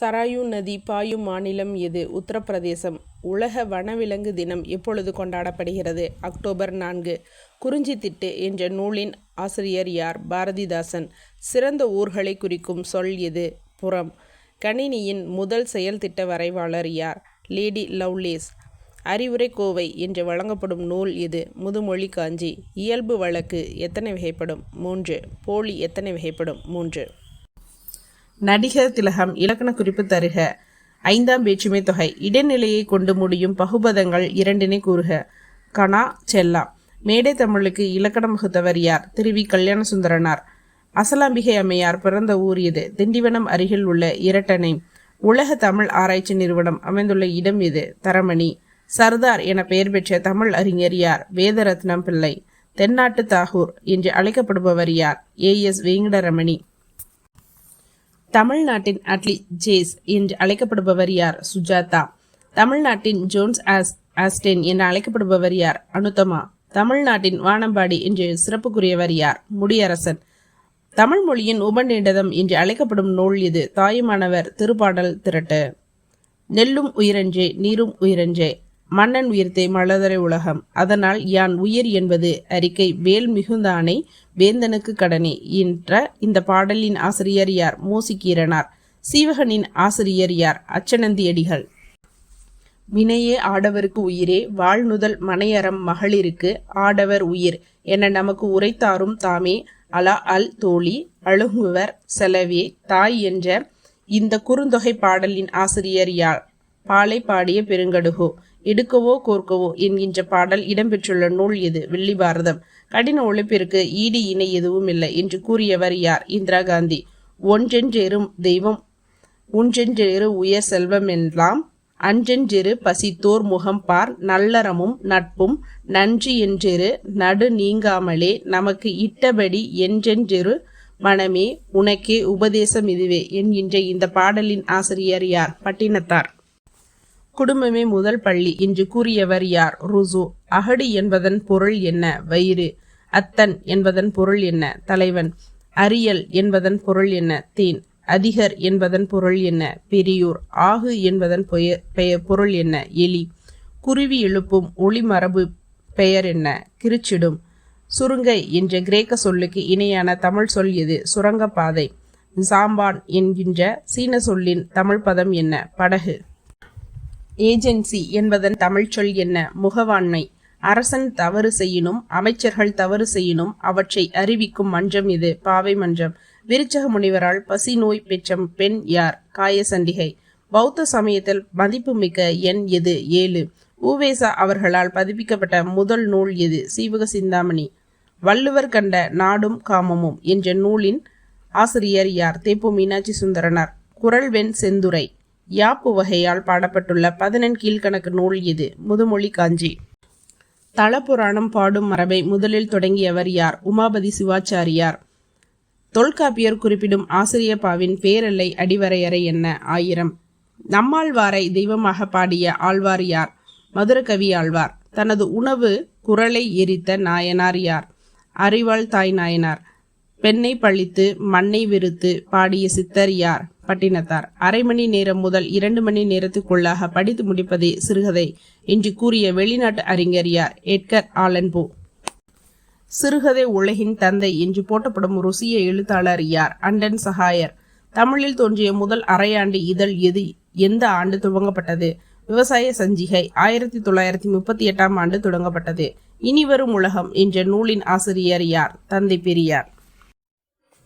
சராயு நதி பாயும் மாநிலம் எது? உத்தரப்பிரதேசம். உலக வனவிலங்கு தினம் எப்பொழுது கொண்டாடப்படுகிறது? அக்டோபர் நான்கு. குறிஞ்சித்திட்டு என்ற நூலின் ஆசிரியர் யார்? பாரதிதாசன். சிறந்த ஊர்களை குறிக்கும் சொல் எது? புறம். கணினியின் முதல் செயல் திட்ட வரைவாளர் யார்? Lady Lovelace. அறிவுரை கோவை என்று வழங்கப்படும் நூல் இது முதுமொழி காஞ்சி. இயல்பு வழக்கு எத்தனை வகைப்படும்? மூன்று. போலி எத்தனை வகைப்படும்? மூன்று. நடிகர் திலகம் இலக்கண குறிப்பு தருக. ஐந்தாம் வேற்றுமை தொகை. இடைநிலையை கொண்டு முடியும் பகுபதங்கள் இரண்டினை கூறுக. கணா செல்லா. மேடை தமிழுக்கு இலக்கணம் வகுத்தவர் யார்? திருவி கல்யாண சுந்தரனார் அசலாம்பிகை அம்மையார் பிறந்த ஊர் இது. திண்டிவனம் அருகில் உள்ள இரட்டனை. உலக தமிழ் ஆராய்ச்சி நிறுவனம் அமைந்துள்ள இடம் இது. தரமணி. சர்தார் என பெயர் பெற்ற தமிழ் அறிஞர் யார்? வேதரத்னம் பிள்ளை. தென்னாட்டு தாகூர் என்று அழைக்கப்படுபவர் யார்? ஏ. எஸ். வெங்கடரமணி. தமிழ்நாட்டின் அட்லி ஜேஸ் என்று அழைக்கப்படுபவர் யார்? சுஜாதா. தமிழ்நாட்டின் ஜோன்ஸ் ஆஸ் ஆஸ்டென் என அழைக்கப்படுபவர் யார்? அனுத்தமா. தமிழ்நாட்டின் வானம்பாடி என்று சிறப்புக்குரியவர் யார்? முடியரசன். தமிழ் மொழியின் உபநிடதம் என்று அழைக்கப்படும் நூல் இது. தாயுமானவர் திருப்பாடல் திரட்டு. நெல்லும் உயிரஞ்சே நீரும் உயிரஞ்சே. மன்னன் உயிர்த்தை மலதரை உலகம். அதனால் யான் உயிர் என்பது அறிக்கை வேல் மிகுந்தானை வேந்தனுக்கு கடனே என்ற இந்த பாடலின் ஆசிரியர் யார்? மோசிக்கீரனார் சீவகனின் ஆசிரியர் யார்? அச்சனந்தியடிகள் வினையே ஆடவருக்கு உயிரே வாழ்நுதல் மனையறம் மகளிருக்கு ஆடவர் உயிர் என நமக்கு உரைத்தாரும் தாமே. அலா அல் தோழி அழுங்குவர் செலவே தாய் என்ற இந்த குறுந்தொகை பாடலின் ஆசிரியர் யார்? பாலை பாடிய பெருங்கடுகோ. எடுக்கவோ கோர்க்கவோ என்கின்ற பாடல் இடம்பெற்றுள்ள நூல் இது வெள்ளி பாரதம் கடின உழைப்பிற்கு ஈடு இணை எதுவும் இல்லை என்று கூறியவர் யார்? இந்திரா காந்தி. ஒன்றென்றெரு தெய்வம் ஒன்றென்றெரு உயர் செல்வம் என்றாம் அன்றென்றெரு பசித்தோர் முகம் பார் நல்லறமும் நட்பும் நன்றி என்றெரு நடு நீங்காமலே நமக்கு இட்டபடி என்றென்றெரு மனமே உனக்கே உபதேசம் இதுவே என்கின்ற இந்த பாடலின் ஆசிரியர் யார்? பட்டினத்தார். குடும்பமே முதல் பள்ளி. என்று கூறியவர் யார்? ருசு. அகடி என்பதன் பொருள் என்ன? வயிறு. அத்தன் என்பதன் பொருள் என்ன? தலைவன். அரியல் என்பதன் பொருள் என்ன? தேன். அதிகர் என்பதன் பொருள் என்ன? பெரியூர். ஆகு என்பதன் பெயர் பொருள் என்ன? எலி. குருவி எழுப்பும் ஒளி மரபு பெயர் என்ன? கிருச்சிடும். சுருங்கை என்ற கிரேக்க சொல்லுக்கு இணையான தமிழ் சொல் எது? சுரங்கப்பாதை. சாம்பான் என்கின்ற சீன சொல்லின் தமிழ் பதம் என்ன? படகு. ஏஜென்சி என்பதன் தமிழ்ச்சொல் என்ன? முகவாண்மை. அரசன் தவறு செய்யினும் அமைச்சர்கள் தவறு செய்யினும் அவற்றை அறிவிக்கும் மன்றம் இது. பாவை மன்றம். விருச்சக முனிவரால் பசி நோய் பெற்ற பெண் யார்? காயசண்டிகை. பௌத்த சமயத்தில் மதிப்புமிக்க எண் எது? ஏழு. ஊவேசா அவர்களால் பதிப்பிக்கப்பட்ட முதல் நூல் எது? சீவக சிந்தாமணி. வள்ளுவர் கண்ட நாடும் காமமும் என்ற நூலின் ஆசிரியர் யார்? தேப்பு மீனாட்சி சுந்தரனார். குரல்வெண் செந்துரை யாப்பு வகையால் பாடப்பட்டுள்ள பதினெண் கீழ்கணக்கு நூல் இது. முதுமொழி காஞ்சி. தளபுராணம் பாடும் மரபை முதலில் தொடங்கியவர் யார்? உமாபதி சிவாச்சாரியார். தொல்காப்பியர் குறிப்பிடும் ஆசிரியப்பாவின் பேரல்லை அடிவரையறை என்ன? ஆயிரம். நம்மாழ்வாரை தெய்வமாக பாடிய ஆழ்வார் யார்? மதுரகவி ஆழ்வார். தனது உணவு குரலை எரித்த நாயனார் யார்? அறிவாள் தாய் நாயனார். பெண்ணை பழித்து மண்ணை விருத்து பாடிய சித்தர் யார்? பட்டினத்தார். அரை மணி நேரம் முதல் இரண்டு மணி நேரத்துக்குள்ளாக படித்து முடிப்பதே சிறுகதை என்று கூறிய வெளிநாட்டு அறிஞர் யார்? Edgar Allan Poe. சிறுகதை உலகின் தந்தை என்று போட்டப்படும் ருசிய எழுத்தாளர் யார்? அண்டன் சஹாயர் தமிழில் தோன்றிய முதல் அரையாண்டு இதழ் எது? எந்த ஆண்டு துவங்கப்பட்டது? விவசாய சஞ்சிகை ஆயிரத்தி தொள்ளாயிரத்தி முப்பத்தி எட்டாம் ஆண்டு தொடங்கப்பட்டது. இனிவரும் உலகம் என்ற நூலின் ஆசிரியர் யார்? தந்தை பெரியார்.